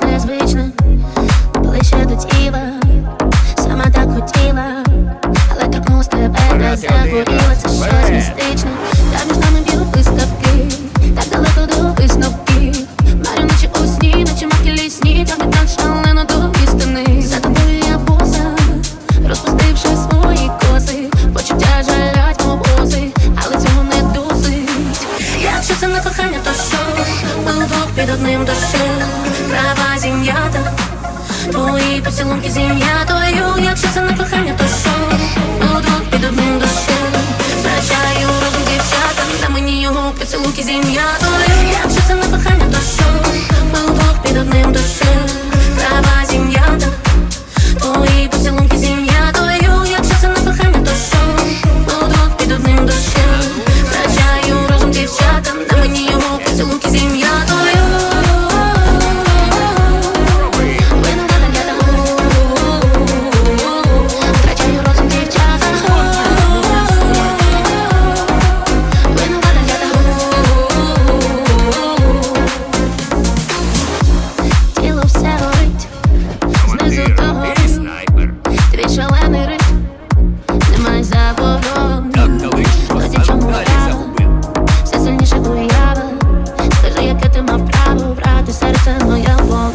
щось незвичне, ближче до тіла, сама так хотіла, але торкнулась тебе, не загоріла, це щось містичне. Та між нами б'ють виставки, так далеко до висновків. Марю наче у сні, наче маки лісні, так так шалено до істини. За тобою я поза, розпустивши свої коси, почуття жалять мобоси, але цього не досить. Якщо це не кохання, то що? Ми вдвох під одним дощем. Твої зім'я твою, Якщо це не кохання, то брати серце моє полон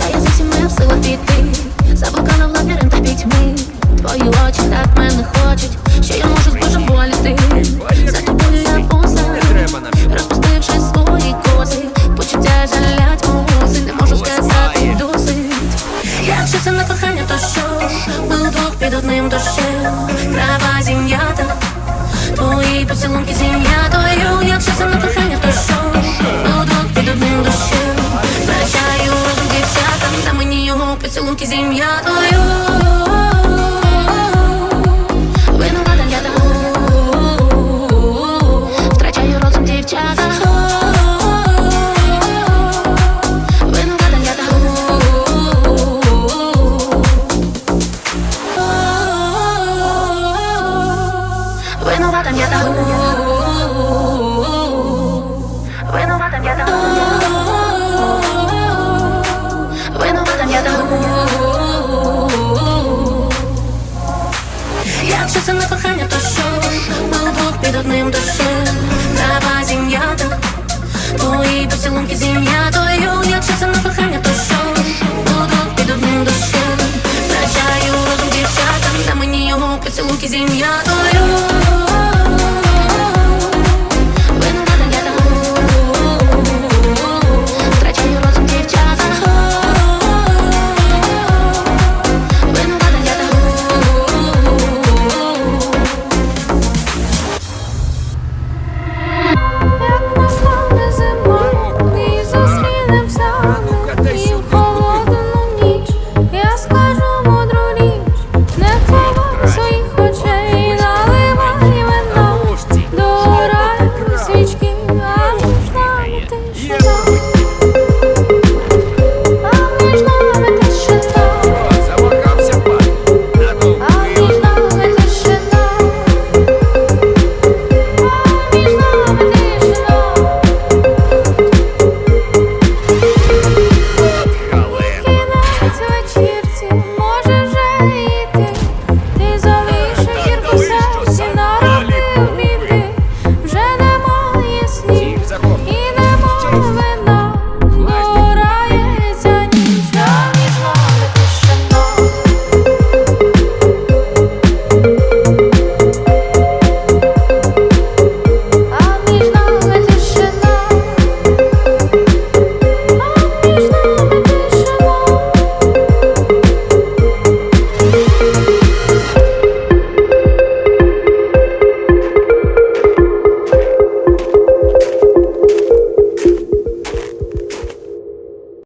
Та я зовсім не в силах піти. Заблукана в лабіринтах пітьми. Твої очі так мене хочуть Що я можу збожеволіти За тобою я поза. Розпустивши свої коси Почуття жалять муси. Не можу сказати досить. Якщо це не кохання, то що? Ми удвох під одним дощем. Трава зім'ята. Твої поцілунки зім'ятою поцілунки зім'ятою Винувата я тому Втрачаю розум дівчата. Винувата я тому Винувата я тому Винувата я тому одним дощем Трава зім'ята Твої поцілунки зім'ятою Якщо